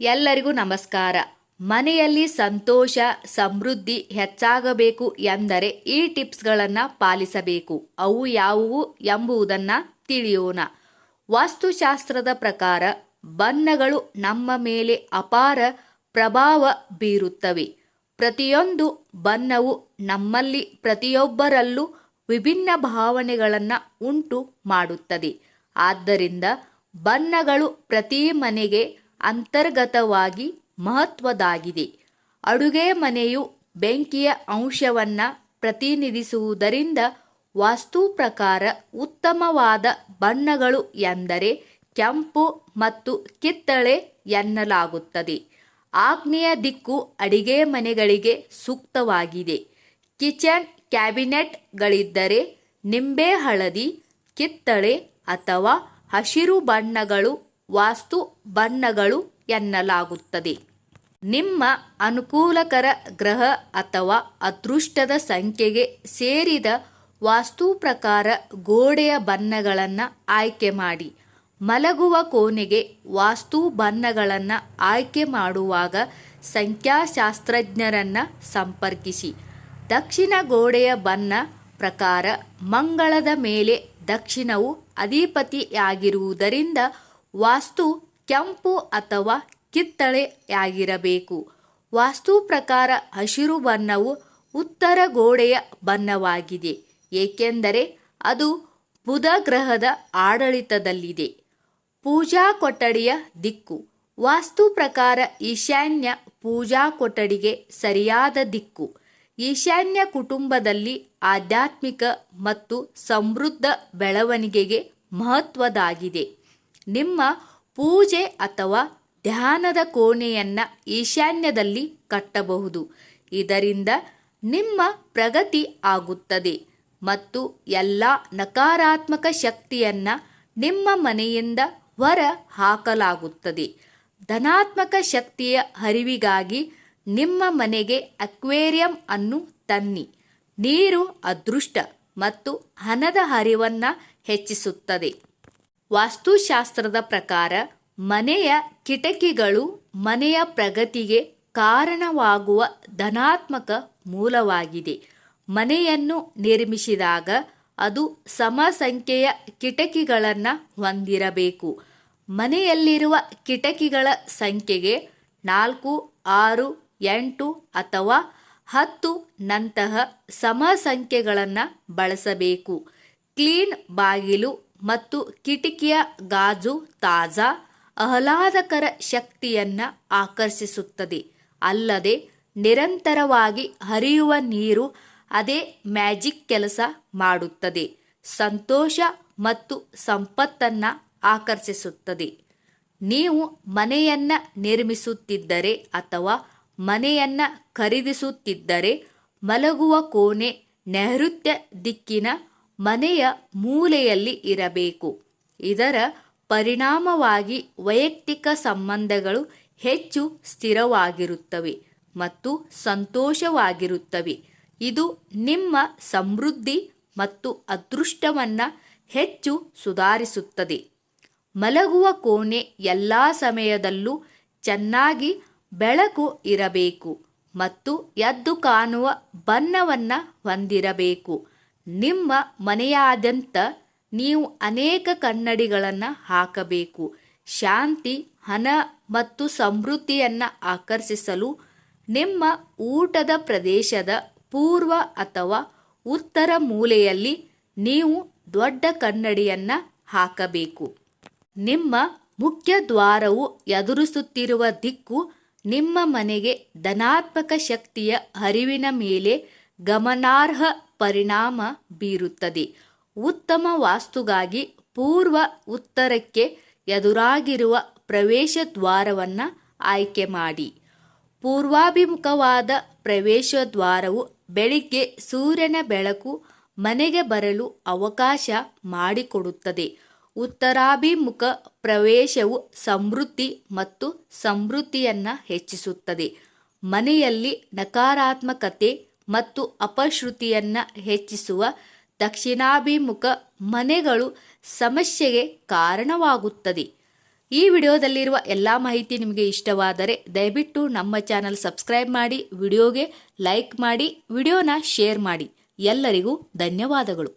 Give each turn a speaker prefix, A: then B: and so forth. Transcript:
A: ಎಲ್ಲರಿಗೂ ನಮಸ್ಕಾರ. ಮನೆಯಲ್ಲಿ ಸಂತೋಷ, ಸಮೃದ್ಧಿ ಹೆಚ್ಚಾಗಬೇಕು ಎಂದರೆ ಈ ಟಿಪ್ಸ್ಗಳನ್ನು ಪಾಲಿಸಬೇಕು. ಅವು ಯಾವುವು ಎಂಬುದನ್ನು ತಿಳಿಯೋಣ. ವಾಸ್ತುಶಾಸ್ತ್ರದ ಪ್ರಕಾರ ಬಣ್ಣಗಳು ನಮ್ಮ ಮೇಲೆ ಅಪಾರ ಪ್ರಭಾವ ಬೀರುತ್ತವೆ. ಪ್ರತಿಯೊಂದು ಬಣ್ಣವು ನಮ್ಮಲ್ಲಿ ಪ್ರತಿಯೊಬ್ಬರಲ್ಲೂ ವಿಭಿನ್ನ ಭಾವನೆಗಳನ್ನು ಉಂಟು ಮಾಡುತ್ತದೆ. ಆದ್ದರಿಂದ ಬಣ್ಣಗಳು ಪ್ರತಿ ಮನೆಗೆ ಅಂತರ್ಗತವಾಗಿ ಮಹತ್ವದಾಗಿದೆ. ಅಡುಗೆ ಮನೆಯು ಬೆಂಕಿಯ ಅಂಶವನ್ನು ಪ್ರತಿನಿಧಿಸುವುದರಿಂದ ವಾಸ್ತು ಪ್ರಕಾರ ಉತ್ತಮವಾದ ಬಣ್ಣಗಳು ಎಂದರೆ ಕೆಂಪು ಮತ್ತು ಕಿತ್ತಳೆ ಎನ್ನಲಾಗುತ್ತದೆ. ಆಗ್ನೇಯ ದಿಕ್ಕು ಅಡಿಗೆ ಮನೆಗಳಿಗೆ ಸೂಕ್ತವಾಗಿದೆ. ಕಿಚನ್ ಕ್ಯಾಬಿನೆಟ್ಗಳಿದ್ದರೆ ನಿಂಬೆ ಹಳದಿ, ಕಿತ್ತಳೆ ಅಥವಾ ಹಸಿರು ಬಣ್ಣಗಳು ವಾಸ್ತು ಬಣ್ಣಗಳು ಎನ್ನಲಾಗುತ್ತದೆ. ನಿಮ್ಮ ಅನುಕೂಲಕರ ಗ್ರಹ ಅಥವಾ ಅದೃಷ್ಟದ ಸಂಖ್ಯೆಗೆ ಸೇರಿದ ವಾಸ್ತು ಪ್ರಕಾರ ಗೋಡೆಯ ಬಣ್ಣಗಳನ್ನು ಆಯ್ಕೆ ಮಾಡಿ. ಮಲಗುವ ಕೋಣೆಗೆ ವಾಸ್ತು ಬಣ್ಣಗಳನ್ನು ಆಯ್ಕೆ ಮಾಡುವಾಗ ಸಂಖ್ಯಾಶಾಸ್ತ್ರಜ್ಞರನ್ನು ಸಂಪರ್ಕಿಸಿ. ದಕ್ಷಿಣ ಗೋಡೆಯ ಬಣ್ಣ ಪ್ರಕಾರ ಮಂಗಳದ ಮೇಲೆ ದಕ್ಷಿಣವು ಅಧಿಪತಿಯಾಗಿರುವುದರಿಂದ ವಾಸ್ತು ಕೆಂಪು ಅಥವಾ ಕಿತ್ತಳೆಯಾಗಿರಬೇಕು ವಾಸ್ತು ಪ್ರಕಾರ ಹಸಿರು ಬಣ್ಣವು ಉತ್ತರ ಗೋಡೆಯ ಬಣ್ಣವಾಗಿದೆ. ಏಕೆಂದರೆ ಅದು ಬುಧ ಗ್ರಹದ ಆಡಳಿತದಲ್ಲಿದೆ. ಪೂಜಾ ಕೊಠಡಿಯ ದಿಕ್ಕು. ವಾಸ್ತು ಪ್ರಕಾರ ಈಶಾನ್ಯ ಪೂಜಾ ಕೊಠಡಿಗೆ ಸರಿಯಾದ ದಿಕ್ಕು. ಈಶಾನ್ಯ ಕುಟುಂಬದಲ್ಲಿ ಆಧ್ಯಾತ್ಮಿಕ ಮತ್ತು ಸಮೃದ್ಧ ಬೆಳವಣಿಗೆಗೆ ಮಹತ್ವದಾಗಿದೆ. ನಿಮ್ಮ ಪೂಜೆ ಅಥವಾ ಧ್ಯಾನದ ಕೋಣೆಯನ್ನು ಈಶಾನ್ಯದಲ್ಲಿ ಕಟ್ಟಬಹುದು. ಇದರಿಂದ ನಿಮ್ಮ ಪ್ರಗತಿ ಆಗುತ್ತದೆ ಮತ್ತು ಎಲ್ಲ ನಕಾರಾತ್ಮಕ ಶಕ್ತಿಯನ್ನು ನಿಮ್ಮ ಮನೆಯಿಂದ ಹೊರ ಹಾಕಲಾಗುತ್ತದೆ. ಧನಾತ್ಮಕ ಶಕ್ತಿಯ ಹರಿವಿಗಾಗಿ ನಿಮ್ಮ ಮನೆಗೆ ಅಕ್ವೇರಿಯಂ ಅನ್ನು ತನ್ನಿ. ನೀರು ಅದೃಷ್ಟ ಮತ್ತು ಹಣದ ಹರಿವನ್ನು ಹೆಚ್ಚಿಸುತ್ತದೆ. ವಾಸ್ತುಶಾಸ್ತ್ರದ ಪ್ರಕಾರ ಮನೆಯ ಕಿಟಕಿಗಳು ಮನೆಯ ಪ್ರಗತಿಗೆ ಕಾರಣವಾಗುವ ಧನಾತ್ಮಕ ಮೂಲವಾಗಿದೆ. ಮನೆಯನ್ನು ನಿರ್ಮಿಸಿದಾಗ ಅದು ಸಮ ಸಂಖ್ಯೆಯ ಕಿಟಕಿಗಳನ್ನು ಹೊಂದಿರಬೇಕು. ಮನೆಯಲ್ಲಿರುವ ಕಿಟಕಿಗಳ ಸಂಖ್ಯೆಗೆ ನಾಲ್ಕು, ಆರು, ಎಂಟು ಅಥವಾ ಹತ್ತು ನಂತಹ ಸಮ ಸಂಖ್ಯೆಗಳನ್ನು ಬಳಸಬೇಕು. ಕ್ಲೀನ್ ಬಾಗಿಲು ಮತ್ತು ಕಿಟಕಿಯ ಗಾಜು ತಾಜಾ, ಆಹ್ಲಾದಕರ ಶಕ್ತಿಯನ್ನು ಆಕರ್ಷಿಸುತ್ತದೆ. ಅಲ್ಲದೆ ನಿರಂತರವಾಗಿ ಹರಿಯುವ ನೀರು ಅದೇ ಮ್ಯಾಜಿಕ್ ಕೆಲಸ ಮಾಡುತ್ತದೆ. ಸಂತೋಷ ಮತ್ತು ಸಂಪತ್ತನ್ನು ಆಕರ್ಷಿಸುತ್ತದೆ. ನೀವು ಮನೆಯನ್ನು ನಿರ್ಮಿಸುತ್ತಿದ್ದರೆ ಅಥವಾ ಮನೆಯನ್ನು ಖರೀದಿಸುತ್ತಿದ್ದರೆ ಮಲಗುವ ಕೋಣೆ, ನೈಋತ್ಯ ದಿಕ್ಕಿನ ಮನೆಯ ಮೂಲೆಯಲ್ಲಿ ಇರಬೇಕು. ಇದರ ಪರಿಣಾಮವಾಗಿ ವೈಯಕ್ತಿಕ ಸಂಬಂಧಗಳು ಹೆಚ್ಚು ಸ್ಥಿರವಾಗಿರುತ್ತವೆ ಮತ್ತು ಸಂತೋಷವಾಗಿರುತ್ತವೆ. ಇದು ನಿಮ್ಮ ಸಮೃದ್ಧಿ ಮತ್ತು ಅದೃಷ್ಟವನ್ನು ಹೆಚ್ಚು ಸುಧಾರಿಸುತ್ತದೆ. ಮಲಗುವ ಕೋಣೆ ಎಲ್ಲ ಸಮಯದಲ್ಲೂ ಚೆನ್ನಾಗಿ ಬೆಳಕು ಇರಬೇಕು ಮತ್ತು ಎದ್ದು ಕಾಣುವ ಬಣ್ಣವನ್ನು ಹೊಂದಿರಬೇಕು. ನಿಮ್ಮ ಮನೆಯಾದ್ಯಂತ ನೀವು ಅನೇಕ ಕನ್ನಡಿಗಳನ್ನು ಹಾಕಬೇಕು. ಶಾಂತಿ, ಹಣ ಮತ್ತು ಸಮೃದ್ಧಿಯನ್ನು ಆಕರ್ಷಿಸಲು ನಿಮ್ಮ ಊಟದ ಪ್ರದೇಶದ ಪೂರ್ವ ಅಥವಾ ಉತ್ತರ ಮೂಲೆಯಲ್ಲಿ ನೀವು ದೊಡ್ಡ ಕನ್ನಡಿಯನ್ನು ಹಾಕಬೇಕು. ನಿಮ್ಮ ಮುಖ್ಯ ದ್ವಾರವು ಎದುರಿಸುತ್ತಿರುವ ದಿಕ್ಕು ನಿಮ್ಮ ಮನೆಗೆ ಧನಾತ್ಮಕ ಶಕ್ತಿಯ ಹರಿವಿನ ಮೇಲೆ ಗಮನಾರ್ಹ ಪರಿಣಾಮ ಬೀರುತ್ತದೆ. ಉತ್ತಮ ವಾಸ್ತುಗಾಗಿ ಪೂರ್ವ ಉತ್ತರಕ್ಕೆ ಎದುರಾಗಿರುವ ಪ್ರವೇಶ ದ್ವಾರವನ್ನು ಆಯ್ಕೆ ಮಾಡಿ. ಪೂರ್ವಾಭಿಮುಖವಾದ ಪ್ರವೇಶ ದ್ವಾರವು ಬೆಳಿಗ್ಗೆ ಸೂರ್ಯನ ಬೆಳಕು ಮನೆಗೆ ಬರಲು ಅವಕಾಶ ಮಾಡಿಕೊಡುತ್ತದೆ. ಉತ್ತರಾಭಿಮುಖ ಪ್ರವೇಶವು ಸಮೃದ್ಧಿ ಮತ್ತು ಸಮೃದ್ಧಿಯನ್ನು ಹೆಚ್ಚಿಸುತ್ತದೆ. ಮನೆಯಲ್ಲಿ ನಕಾರಾತ್ಮಕತೆ ಮತ್ತು ಅಪಶ್ರುತಿಯನ್ನು ಹೆಚ್ಚಿಸುವ ದಕ್ಷಿಣಾಭಿಮುಖ ಮನೆಗಳು ಸಮಸ್ಯೆಗೆ ಕಾರಣವಾಗುತ್ತದೆ. ಈ ವಿಡಿಯೋದಲ್ಲಿರುವ ಎಲ್ಲ ಮಾಹಿತಿ ನಿಮಗೆ ಇಷ್ಟವಾದರೆ ದಯವಿಟ್ಟು ನಮ್ಮ ಚಾನಲ್ ಸಬ್ಸ್ಕ್ರೈಬ್ ಮಾಡಿ, ವಿಡಿಯೋಗೆ ಲೈಕ್ ಮಾಡಿ, ವಿಡಿಯೋನ ಶೇರ್ ಮಾಡಿ. ಎಲ್ಲರಿಗೂ ಧನ್ಯವಾದಗಳು.